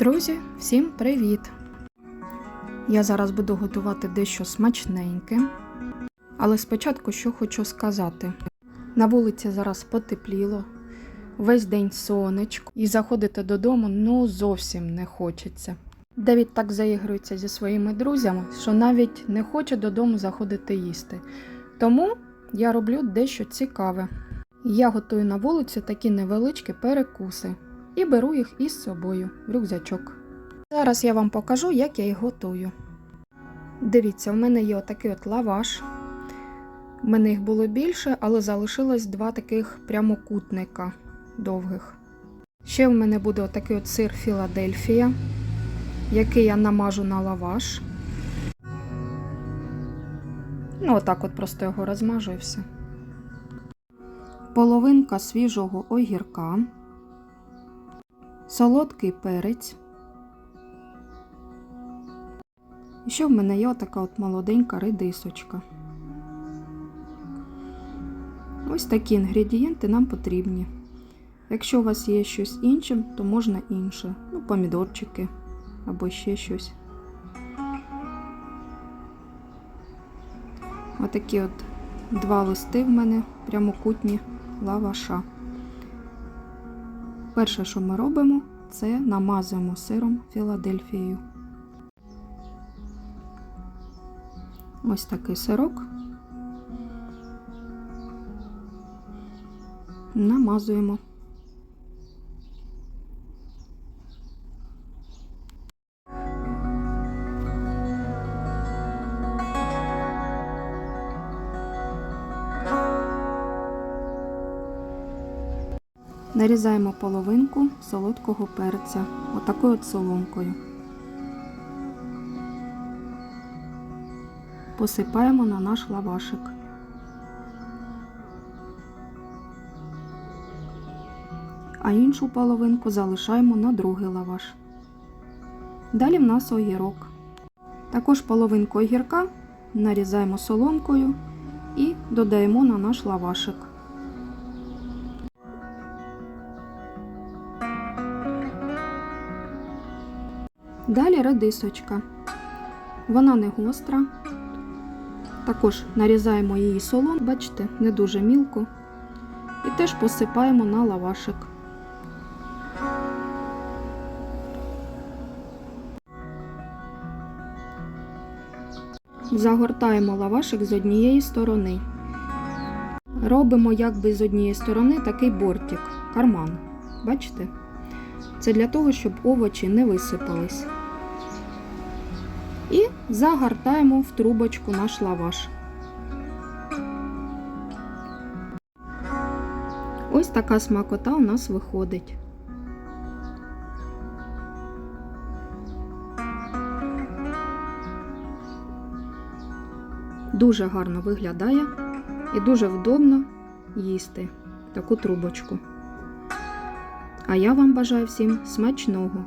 Друзі, всім привіт! Я зараз буду готувати дещо смачненьке. Але спочатку що хочу сказати: на вулиці зараз потепліло, весь день сонечко, і заходити додому ну зовсім не хочеться. Девід так заігрується зі своїми друзями, що навіть не хоче додому заходити їсти. Тому я роблю дещо цікаве. Я готую на вулиці такі невеличкі перекуси і беру їх із собою в рюкзачок. Зараз я вам покажу, як я їх готую. Дивіться, у мене є отакий от лаваш. У мене їх було більше, але залишилось два таких прямокутника довгих. Ще в мене буде отакий от сир Філадельфія, який я намажу на лаваш. Ну, отак от просто його розмажу і все. Половинка свіжого огірка, солодкий перець. І ще в мене є така от молоденька редисочка. Ось такі інгредієнти нам потрібні. Якщо у вас є щось інше, то можна інше. Ну, помідорчики або ще щось. Отакі от два листи в мене прямокутні лаваша. Перше, що ми робимо, це намазуємо сиром Філадельфією. Ось такий сирок. Намазуємо. Нарізаємо половинку солодкого перця отакою от соломкою. Посипаємо на наш лавашик. А іншу половинку залишаємо на другий лаваш. Далі в нас огірок. Також половинку огірка нарізаємо соломкою і додаємо на наш лавашик. Далі редисочка. Вона не гостра. Також нарізаємо її солон, бачите, не дуже мілко. І теж посипаємо на лавашик. Загортаємо лавашик з однієї сторони. Робимо якби з однієї сторони такий бортик, карман. Бачите? Це для того, щоб овочі не висипались. І загортаємо в трубочку наш лаваш. Ось така смакота у нас виходить. Дуже гарно виглядає і дуже вдобно їсти таку трубочку. А я вам бажаю всім смачного!